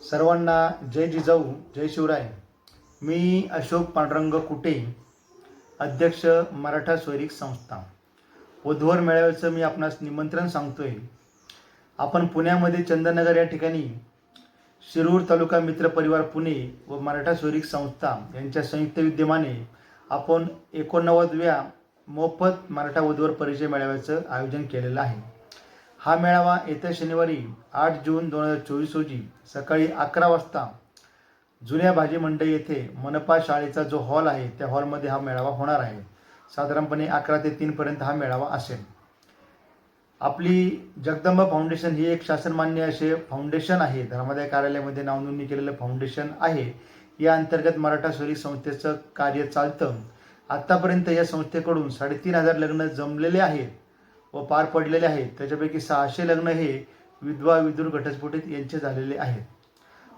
सर्वांना जय जिजाऊ जय शिवराय. मी अशोक पांडुरंग कुटे अध्यक्ष मराठा स्वैरिक संस्था. वधूवर मेळाव्याचं मी आपणास निमंत्रण सांगतोय. आपण पुण्यामध्ये चंदननगर या ठिकाणी शिरूर तालुका मित्र परिवार पुणे व मराठा स्वैरिक संस्था यांच्या संयुक्त विद्यमाने आपण एकोणनव्वदव्या मोफत मराठा वधूवर परिचय मेळाव्याचं आयोजन केलेलं आहे. हा मेळावा येत्या शनिवारी आठ जून दोन हजार चोवीस रोजी सकाळी अकरा वाजता जुन्या भाजी मंडई येथे मनपा शाळेचा जो हॉल आहे त्या हॉलमध्ये हा मेळावा होणार आहे. साधारणपणे अकरा ते तीनपर्यंत हा मेळावा असेल. आपली जगदंबा फाउंडेशन ही एक शासनमान्य असे फाउंडेशन आहे. धर्मादाय कार्यालयामध्ये नावनोंदणी केलेलं फाउंडेशन आहे. या अंतर्गत मराठा स्वरी संस्थेचं कार्य चालतं. आत्तापर्यंत या संस्थेकडून साडेतीन हजार लग्न जमलेले आहेत. व पार पडलेले आहेत. त्याच्यापैकी सहाशे लग्न हे विधवा विदूर घटस्फोटित यांचे झालेले आहेत.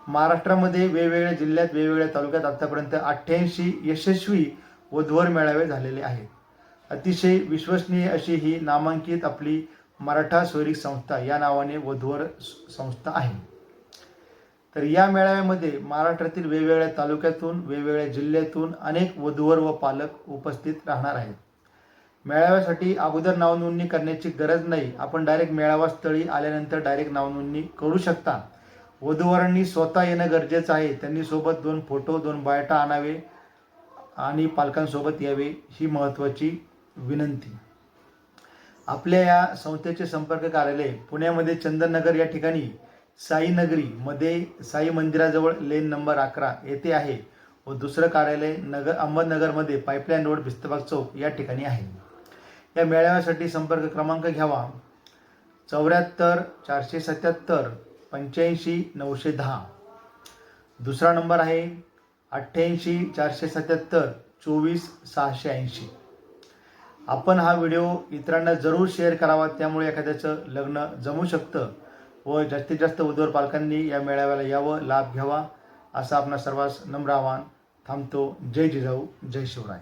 महाराष्ट्रामध्ये वेगवेगळ्या जिल्ह्यात वेगवेगळ्या तालुक्यात आतापर्यंत अठ्ठ्याऐंशी यशस्वी वधूवर मेळावे झालेले आहेत. अतिशय विश्वसनीय अशी ही नामांकित आपली मराठा स्वैरिक संस्था या नावाने वधूवर संस्था आहे. तर या मेळाव्यामध्ये महाराष्ट्रातील वेगवेगळ्या तालुक्यातून वेगवेगळ्या जिल्ह्यातून अनेक वधूवर व पालक उपस्थित राहणार आहेत. मेळाव्यासाठी अगोदर नावनोंदणी करण्याची गरज नाही. आपण डायरेक्ट मेळावा स्थळी आल्यानंतर डायरेक्ट नावनोंदणी करू शकता. वधूवरांनी स्वतः येणं गरजेचं आहे. त्यांनी सोबत दोन फोटो दोन बायोटा आणावे आणि पालकांसोबत यावे ही महत्त्वाची विनंती. आपल्या या संस्थेचे संपर्क कार्यालय पुण्यामध्ये चंदननगर या ठिकाणी साईनगरी मध्ये साई मंदिराजवळ लेन नंबर अकरा येथे आहे व दुसरं कार्यालय नगर अहमदनगरमध्ये पाईपलाईन रोड भिस्तबाग चौक या ठिकाणी आहे. या मेळाव्यासाठी संपर्क क्रमांक घ्यावा. चौऱ्याहत्तर चारशे सत्याहत्तर पंच्याऐंशी नऊशे दहा. दुसरा नंबर आहे अठ्ठ्याऐंशी चारशे सत्याहत्तर चोवीस सहाशे ऐंशी. आपण हा व्हिडिओ इतरांना जरूर शेअर करावा त्यामुळे एखाद्याचं लग्न जमू शकतं व जास्तीत जास्त वधूवर पालकांनी या मेळाव्याला यावं लाभ घ्यावा असं आपणा सर्वांस नम्र आवाहन थांबतो. जय जिजाऊ जय शिवराय.